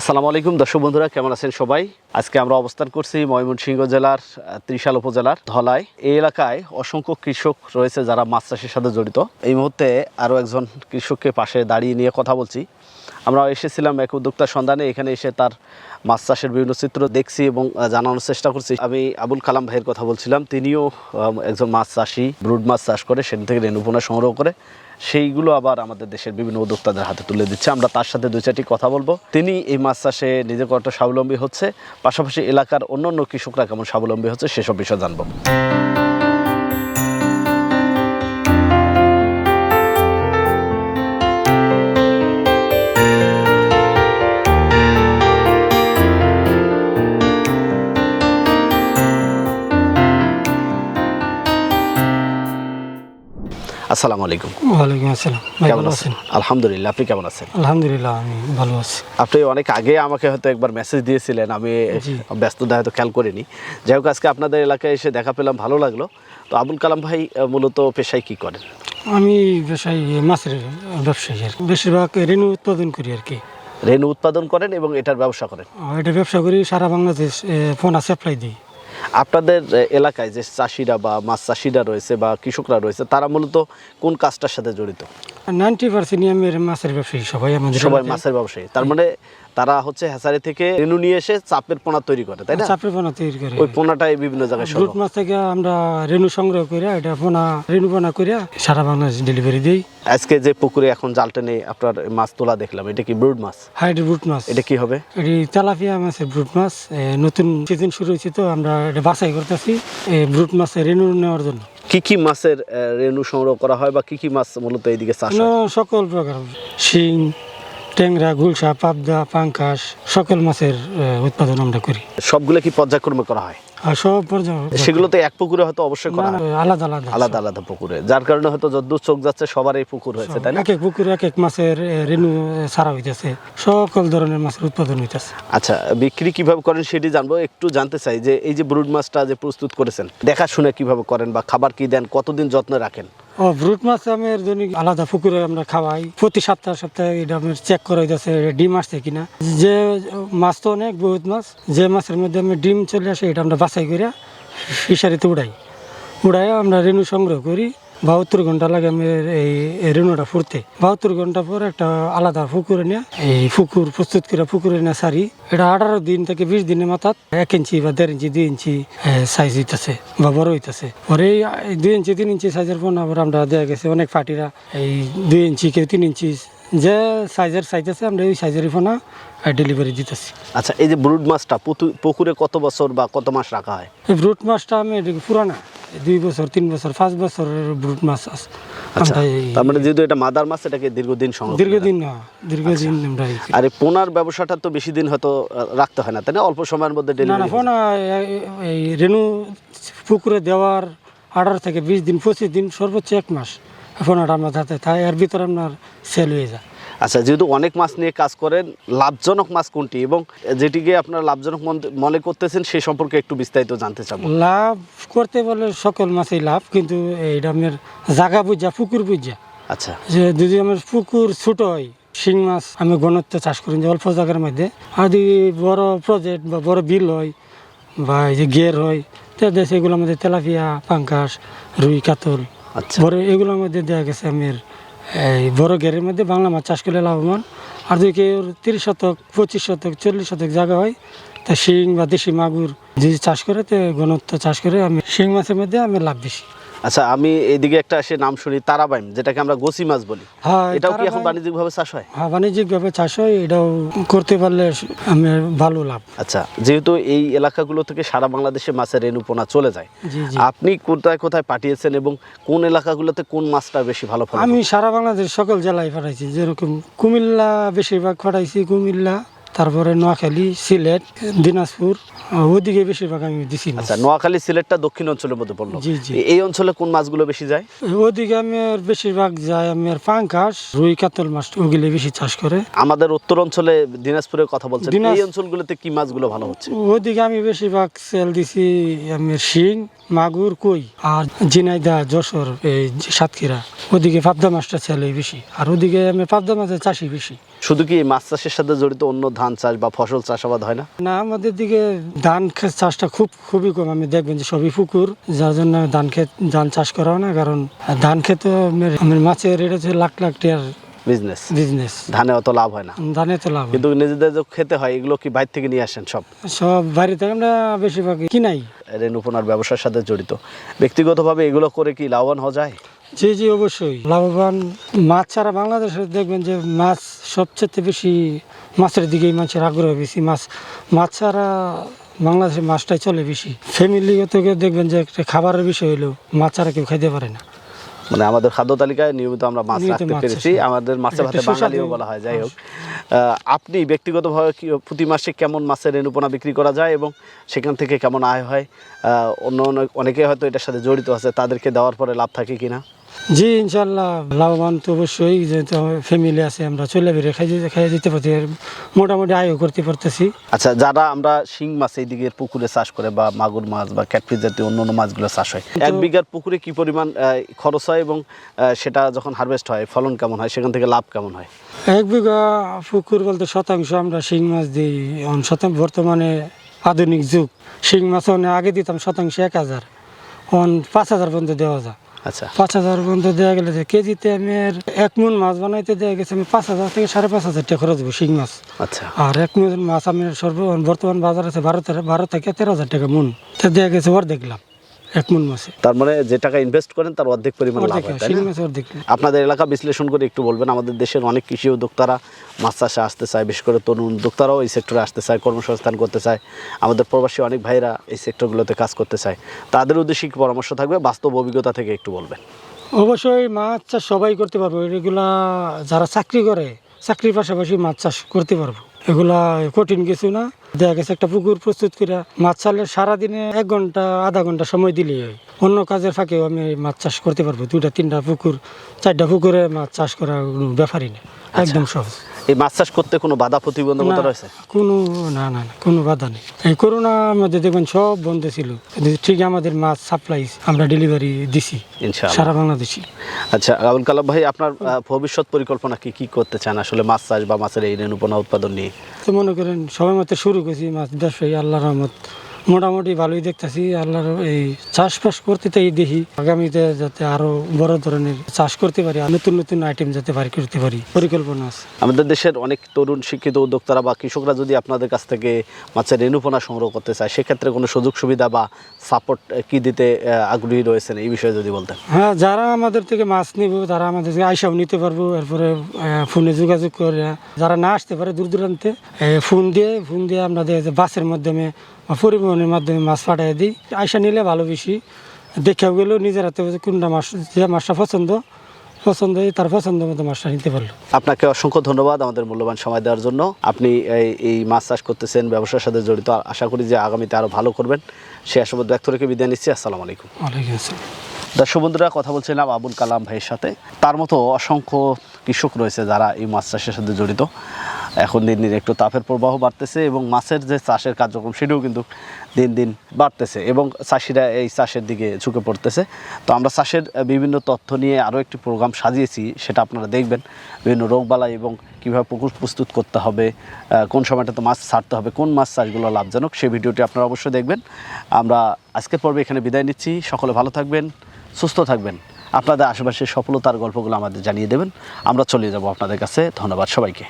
আসসালামু আলাইকুম। দর্শক বন্ধুরা, কেমন আছেন সবাই? আজকে আমরা অবস্থান করছি ময়মনসিংহ জেলার ত্রিশাল উপজেলার ধলায় এই এলাকায় অসংখ্য কৃষক রয়েছে যারা মাছ চাষের সাথে জড়িত। এই মুহূর্তে আরও একজন কৃষককে পাশে দাঁড়িয়ে নিয়ে কথা বলছি। আমরা এসেছিলাম এক উদ্যোক্তার সন্ধানে, এখানে এসে তার মাছ চাষের বিভিন্ন চিত্র দেখছি এবং জানানোর চেষ্টা করছি। আমি আবুল কালাম ভাইয়ের কথা বলছিলাম, তিনিও একজন মাছ চাষি ব্রুড মাছ চাষ করে, সেখান থেকে রেণুপোনা সংগ্রহ করে, সেইগুলো আবার আমাদের দেশের বিভিন্ন উদ্যোক্তাদের হাতে তুলে দিচ্ছে। আমরা তার সাথে দুই চারটি কথা বলব। তিনি এই মাছ চাষে নিজে কত স্বাবলম্বী হচ্ছে, পাশাপাশি এলাকার অন্যান্য কৃষকরা কেমন স্বাবলম্বী হচ্ছে, সেসব বিষয়ে জানব। আসসালামু আলাইকুম। ওয়ালাইকুম আসসালাম। কেমন আছেন? আলহামদুলিল্লাহ আপনি কেমন আছেন? আলহামদুলিল্লাহ আমি ভালো আছি। আপনি অনেক আগে আমাকে হয়তো একবার মেসেজ দিয়েছিলেন আমি। ব্যস্ততা হয়তো খেয়াল করিনি। যাই হোক আজকে আপনাদের এলাকায় এসে দেখা পেলাম ভালো লাগল। তো আবুল কালাম ভাই মূলত পেশায় কি করেন? আমি ব্যবসায়ী মাছের ব্যবসায়ী আর। বেশিরভাগ রেণু উৎপাদন করি আর কি। রেণু উৎপাদন করেন এবং এটার ব্যবসা করেন? এটা ব্যবসা করি সারা বাংলাদেশ ফোনা সাপ্লাই দিই। আপনাদের এলাকায় যে চাষিরা বা মাছ চাষিরা রয়েছে বা কৃষকরা রয়েছে তারা মূলত কোন কাজটার সাথে জড়িত? নাইনটি পার্সেন্ট আমি মাছের ব্যবসায়ী সবাই আমাদের সবাই মাছের ব্যবসায়ী। তার মানে তারা হচ্ছে হ্যাচারি থেকে রেণু নিয়ে এসে চাপের পোনা তৈরি করে তাই না? চাপড়ি পোনা তৈরি করে। ওই পোনাটাই বিভিন্ন জায়গায় সরবরাহ। মাছ থেকে আমরা রেণু সংগ্রহ করে এটা পোনা রেণু পোনা করে সারা বাংলাদেশ ডেলিভারি দিই। আজকে যে পুকুরে এখন জাল টেনে আপনার মাছ তোলা দেখলাম এটা কি ব্রুড মাছ? হাইড ব্রুট মাছ। এটা কি হবে? এটি তেলাপিয়া মাছের ব্রুট মাছ। নতুন সিজন শুরু হয়েছে তো আমরা এটা বাছাই করতেছি ব্রুট মাছের রেনু নেওয়ার জন্য। কি কি মাছের রেনু সংগ্রহ করা হয় বা কি কি মাছ মূলত এইদিকে চাষ হয়? সকল প্রকার। শিং ট্যাংরা গুলশা পাবদা পাঙ্কাশ সকল মাছের উৎপাদন আমরা করি। সবগুলো কি পর্যায়ক্রমে করা হয়? সব পর্যায়ে সেগুলো তো এক পুকুরে হয়তো অবশ্যই করা আলাদা আলাদা। আলাদা আলাদা পুকুরে। যার কারণে হয়তো যদ্দূর চোখ যাচ্ছে সবার এই পুকুর হয়েছে তাই না? এক এক পুকুরে এক এক মাছের রেণু ছাড়া হইতেছে। সকল ধরনের মাছের উৎপাদন হইতেছে। আচ্ছা বিক্রি কীভাবে করেন সেটি জানব। একটু জানতে চাই যে এই যে ব্রুড মাছটা যে প্রস্তুত করেছেন দেখাশুনে কীভাবে করেন বা খাবার কি দেন কতদিন যত্ন রাখেন? ও ব্রুট মাছ আমের জন্য আলাদা পুকুরে আমরা খাওয়াই। প্রতি সপ্তাহ, সপ্তাহে এটা আমি চেক করা হইতেছে ডিম আসছে কিনা। যে মাছ তো অনেক বহুত মাছ, যে মাছের মধ্যে আমি ডিম চলে আসে এটা আমরা বাছাই করে ফিশারিতে উড়াই। উড়াই আমরা রেণু সংগ্রহ করি। বাহাত্তর ঘণ্টা লাগে আমি এই রেণুটা ফুরতে। বাহাত্তর ঘণ্টা পর একটা আলাদা পুকুরে নিয়ে এই পুকুর প্রস্তুত করে পুকুরে নিয়ে সারি। এটা আঠারো দিন থেকে বিশ দিনের মাথাত এক ইঞ্চি বা দেড় ইঞ্চি দুই ইঞ্চি সাইজ হইতেছে বা বড় হইতেছে। পরে এই দুই ইঞ্চি তিন ইঞ্চি সাইজের ফোন আবার আমরা দেওয়া গেছে অনেক পার্টিরা। এই দুই ইঞ্চি কেউ তিন ইঞ্চি যে সাইজের সাইজ আছে আমরা ওই সাইজের ফোনা ডেলিভারি দিতেছি। আচ্ছা এই যে ব্রুড মাছটা পুকুরে কত বছর বা কত মাস রাখা হয়? এই ব্রুট মাছটা আমি পুরানা। দুই বছর তিন বছর পাঁচ বছরের ব্রুট মাছ আছে। আচ্ছা তার মানে যেহেতু এটা মাদার মাছ এটাকে দীর্ঘদিন করে দীর্ঘদিন না দীর্ঘদিন আমরা আর এই পোনার ব্যবসাটা তো বেশি দিন হয়তো রাখতে হয় না তাই না? অল্প সময়ের মধ্যে না না ডেলিভারি ফোনা এই রেণু পুকুরে দেওয়ার আঠারো থেকে বিশ দিন পঁচিশ দিন সর্বোচ্চ এক মাস ফোনাটা আমার হাতে তাই এর ভিতরে আপনার সেল হয়ে যায়। আচ্ছা যেহেতু অনেক মাছ নিয়ে কাজ করেন লাভজনক মাছ কোনটি? এবং যেটিকে আপনারা লাভজনক মন- করতেছেন সেই সম্পর্কে একটু বিস্তারিত জানতে চাবো। লাভ করতে বলে সকল মাছেই লাভ কিন্তু এইটা আপনার জাগা বুঝা পুকুর বুঝা। আচ্ছা। যে যদি আমার পুকুর ছোট হয় শিং মাছ আমি ঘনত্ব চাষ করি অল্প জায়গার মধ্যে। আর যদি বড় প্রজেক্ট বা বড় বিল হয় বা এই যে গের হয় তাহলে সেগুলোর মধ্যে তেলাপিয়া পাঙ্কাশ রুই কাতল। আচ্ছা। বড় এগুলোর মধ্যে দেওয়া গেছে আমার এই বড় ঘেরের মধ্যে বাংলা মাছ চাষ করলে লাভবান। আর যদি কেউ তিরিশ শতক, পঁচিশ শতক, চল্লিশ শতক জায়গা হয়, তা শিং বা দেশি মাগুর যদি চাষ করে, তো ঘনত্ব চাষ করে আমি শিং মাছের মধ্যে আমি লাভ বেশি। আচ্ছা আমি এইদিকে একটা সে নাম শুনি তারাবাইম যেটাকে আমরা গোসি মাছ বলি। হ্যাঁ এটাও কি এখন তারাবাইম- বাণিজ্যিকভাবে চাষ হয়? হ্যাঁ বাণিজ্যিকভাবে চাষ হয় এটাও করতে পারলে আমার ভালো লাভ। আচ্ছা যেহেতু এই এলাকাগুলো থেকে সারা বাংলাদেশে মাছের রেণুপোনা চলে যায় আপনি কোথায় কোথায় পাঠিয়েছেন এবং কোন এলাকাগুলোতে কোন মাছটা বেশি ভালো ফল আমি সারা বাংলাদেশ সকল জেলায় পাঠাইছি যেরকম কুমিল্লা বেশিরভাগ পাঠাইছি কুমিল্লা তারপরে নোয়াখালী সিলেট দিনাজপুর ওদিকে বেশিরভাগ আমি দিছি। আচ্ছা নোয়াখালী সিলেটটা দক্ষিণ অঞ্চলের মধ্যে পড়ল। জি, জি। এই অঞ্চলে কোন মাছগুলো বেশি যায়? ওদিকে আমি আর বেশিরভাগ যায় আমি আর পাঙ্কাশ রুই কাতল মাছ ওগুলো বেশি চাষ করে। আমাদের উত্তর অঞ্চলে দিনাজপুরের কথা বলছেন এই অঞ্চলগুলোতে কি মাছগুলো ভালো হচ্ছে? ওদিকে আমি বেশিরভাগ সেল দিছি আমি শিং মাগুর কই আর জিনাইদা যশোর এই সাতক্ষীরা। ওদিকে পাবদা মাছটা সেল বেশি আর ওদিকে আমি পাবদা মাছের চাষি বেশি। শুধু কি মাছ চাষের সাথে জড়িত অন্য ধান চাষ বা ফসল চাষাবাদ হয় না? না আমাদের দিকে ধান ক্ষেত চাষটা খুব খুবই কম। আমি দেখবেন যে সবই পুকুর যার জন্য ধান ক্ষেত ধান চাষ করা হয় না কারণ ধান ক্ষেত মাছের রেট হচ্ছে লাখ লাখ টাকার বিজনেস বিজনেস ধানে অত লাভ হয় না। ধানে তো লাভ কিন্তু নিজেদের যে খেতে হয় এগুলো কি বাইরে থেকে নিয়ে আসেন সব? সব বাড়ি থেকে আমরা বেশিরভাগ কিনাই। রেণুপনার ব্যবসার সাথে জড়িত। ব্যক্তিগতভাবে এগুলো করে কি লাভবান হওয়া যায়? জি জি অবশ্যই। লাভবান মাছ ছাড়া বাংলাদেশে দেখবেন যে মাছ সবচেয়ে বেশি মাছের দিকেই মানুষের আগ্রহ বেশি। মাছ মাছ ছাড়া বাংলাদেশে মাছটাই চলে বেশি। ফ্যামিলিগত কেউ দেখবেন যে একটা খাবারের বিষয় হলেও মাছ ছাড়া কেউ খাইতে পারে না। মানে আমাদের খাদ্য তালিকায় নিয়মিত আমরা মাছ রাখতে পেরেছি। আমাদের মাছে একটা ভাতে বাঙালিও বলা হয় যাই হোক। আপনি ব্যক্তিগতভাবে প্রতি মাসে কেমন মাছের রেণুপনা বিক্রি করা যায় এবং সেখান থেকে কেমন আয় হয়? আহ, অন্য অনেক অনেকে হয়তো এটার সাথে জড়িত আছে। তাদেরকে দেওয়ার পরে লাভ থাকে কিনা? জি ইনশাল্লাহ লাভবান তো অবশ্যই যেহেতু ফ্যামিলি আছে আমরা চলে বেরিয়ে খাই খাই যেতে পারছি মোটামুটি আয়ও করতে পারতেছি। আচ্ছা যারা আমরা শিং মাছ এই দিকের পুকুরে চাষ করে বা মাগুর মাছ বা ক্যাটফিস জাতীয় অন্য অন্য মাছগুলো চাষ হয় এক বিঘার পুকুরে কি পরিমাণ খরচ হয় এবং সেটা যখন হারভেস্ট হয় ফলন কেমন হয় সেখান থেকে লাভ কেমন হয়? এক বিঘা পুকুর বলতে শতাংশ আমরা শিং মাছ দিই শতাংশ বর্তমানে আধুনিক যুগ শিং মাছ অনেক আগে দিতাম শতাংশ এক হাজার পাঁচ হাজার পর্যন্ত দেওয়া যায়। আচ্ছা। পাঁচ হাজার পর্যন্ত দেওয়া গেলে যে কেজিতে আমি এক মন মাছ বানাইতে দেওয়া গেছে আমি পাঁচ হাজার থেকে সাড়ে পাঁচ হাজার টাকা খরচ দেবো শিং মাছ। আচ্ছা। আর এক মন মাছ আমি সর্ব বর্তমান বাজার আছে বারো বারো থেকে তেরো হাজার টাকা মন। তা দেওয়া গেছে ওর দেখলাম এক মন মাছে তার মানে যে টাকা ইনভেস্ট করেন তার অর্ধেক পরিমাণ লাভ হয় তাই না? আপনাদের এলাকা বিশ্লেষণ করে একটু বলবেন। আমাদের দেশের অনেক কৃষি উদ্যোক্তারা মাছ চাষে আসতে চায় বিশেষ করে তরুণ উদ্যোক্তারাও এই সেক্টরে আসতে চায় কর্মসংস্থান করতে চায়। আমাদের প্রবাসী অনেক ভাইরা এই সেক্টরগুলোতে কাজ করতে চায়। তাদের উদ্দেশ্যে কি পরামর্শ থাকবে? বাস্তব অভিজ্ঞতা থেকে একটু বলবেন। অবশ্যই মাছ চাষ সবাই করতে পারব। এগুলা যারা চাকরি করে চাকরির পাশাপাশি মাছ চাষ করতে পারব। এগুলা কঠিন কিছু না। দেখা গেছে একটা পুকুর প্রস্তুত করে মাছ চালে সারাদিনে এক ঘণ্টা আধা ঘণ্টা সময় দিলেই হয়। অন্য কাজের ফাঁকেও আমি মাছ চাষ করতে পারব। দুইটা তিনটা পুকুর চারটা পুকুরে মাছ চাষ করা কোনো ব্যাপারই না একদম সহজ। এই মাছ চাষ করতে কোনো বাধা প্রতিবন্ধকতা রয়েছে? কোনো না না না কোনো বাধা নেই। এই করোনার মধ্যে দেখবেন সব বন্ধ ছিল। ঠিক আমাদের মাছ সাপ্লাই আমরা ডেলিভারি দিছি সারা বাংলাদেশি। আচ্ছা আবুল কালাম ভাই আপনার ভবিষ্যৎ পরিকল্পনা কি কি করতে চান আসলে মাছ চাষ বা মাছের এই রেণুপনা উৎপাদন নিয়ে? তো মনে করেন সবাই মতো শুরু করছি মাছ ব্যবসায়ী আল্লাহ রহমত। মোটামুটি ভালোই দেখতেছি আল্লাহর এই চাষবাস করতে তাই দেখি। আগামীতে যাতে আরও বড় ধরনের চাষ করতে পারি আর নতুন নতুন আইটেম যাতে পারি করতে পারি পরিকল্পনা আছে। আমাদের দেশের অনেক তরুণ শিক্ষিত উদ্যোক্তারা বা কৃষকরা যদি আপনাদের কাছ থেকে মাছের রেণুপনা সংগ্রহ করতে চায় সেক্ষেত্রে কোনো সুযোগ সুবিধা বা সাপোর্ট কি দিতে আগ্রহী রয়েছেন? এই বিষয়ে যদি বলতেন। হ্যাঁ যারা আমাদের থেকে মাছ নিব তারা আমাদের থেকে আইসাও নিতে পারব এরপরে ফোনে যোগাযোগ করে। যারা না আসতে পারে দূর দূরান্তে ফোন দিয়ে ফোন দিয়ে আপনাদের বাসের মাধ্যমে পরিবহনের মাধ্যমে মাছ পাঠিয়ে দিই। আয়সা নিলে ভালো বেশি। দেখেও গেলেও নিজের হাতে কোনটা মাছ যে মাছটা পছন্দ পছন্দ তার পছন্দ মতো মাছটা নিতে পারল। আপনাকে অসংখ্য ধন্যবাদ আমাদের মূল্যবান সময় দেওয়ার জন্য। আপনি এই- এই মাছ চাষ করতেছেন ব্যবসার সাথে জড়িত। আশা করি যে আগামীতে আরও ভালো করবেন। সে আশাবাদ ব্যক্ত রেখে বিদায় নিচ্ছি। আসসালামু আলাইকুম। ওয়ালাইকুম আসসালাম। দর্শক বন্ধুরা কথা বলছিলাম আবুল কালাম ভাইয়ের সাথে। তার মতো অসংখ্য কৃষক রয়েছে যারা এই মাছ চাষের সাথে জড়িত। এখন দিন দিন একটু তাপের প্রবাহ বাড়তেছে এবং মাছের যে চাষের কার্যক্রম, সেটিও কিন্তু দিন দিন বাড়তেছে এবং চাষিরা এই চাষের দিকে ঝুঁকে পড়তেছে। তো আমরা চাষের বিভিন্ন তথ্য নিয়ে আরও একটি প্রোগ্রাম সাজিয়েছি, সেটা আপনারা দেখবেন। বিভিন্ন রোগবালাই এবং কীভাবে পুকুর প্রস্তুত করতে হবে কোন সময়টাতে মাছ ছাড়তে হবে, কোন মাছ চাষগুলো লাভজনক সেই ভিডিওটি আপনারা অবশ্যই দেখবেন। আমরা আজকের পর্বে এখানে বিদায় নিচ্ছি। সকলে ভালো থাকবেন, সুস্থ থাকবেন। আপনাদের আশেপাশের সফলতার গল্পগুলো আমাদের জানিয়ে দেবেন। আমরা চলে যাব আপনাদের কাছে। ধন্যবাদ সবাইকে।